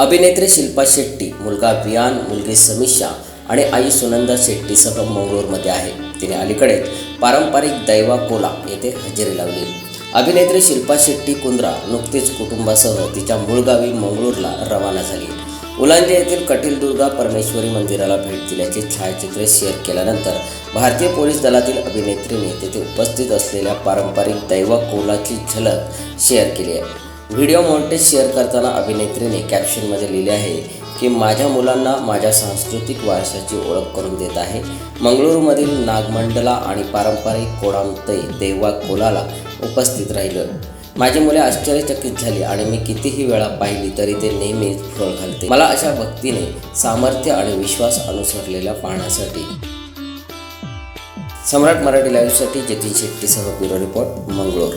अभिनेत्री शिल्पा शेट्टी मुलगा वियान मुलगी समीक्षा आणि आई सुनंदा शेट्टीसह मंगळूरमध्ये आहे. तिने अलीकडे पारंपरिक दैवा कोला येथे हजेरी लावली. अभिनेत्री शिल्पा शेट्टी कुंद्रा नुकतीच कुटुंबासह तिच्या मूळ गावी मंगळूरला रवाना झाली. उलांजे येथील कटीलदुर्गा परमेश्वरी मंदिराला भेट दिल्याचे छायाचित्रे शेअर केल्यानंतर भारतीय पोलीस दलातील अभिनेत्रीने तेथे उपस्थित असलेल्या पारंपरिक दैवा कोलाची झलक शेअर केली आहे. व्हिडिओ मॉन्टेज शेअर करताना अभिनेत्रीने कॅप्शनमध्ये लिहिले आहे की माझ्या मुलांना माझ्या सांस्कृतिक वारशाची ओळख करून देत आहे. मंगळूरमधील नागमंडला आणि पारंपरिक कोडामतई देवा कोलाला उपस्थित राहिलं. माझी मुले आश्चर्यचकित झाली आणि मी कितीही वेळा पाहिली तरी ते नेहमीच फळ घालते. मला अशा भक्तीने सामर्थ्य आणि विश्वास अनुसरलेल्या पाहण्यासाठी. सम्राट मराठी लाईव्हसाठी जतीन शेट्टीसह ब्युरो रिपोर्ट मंगळूर.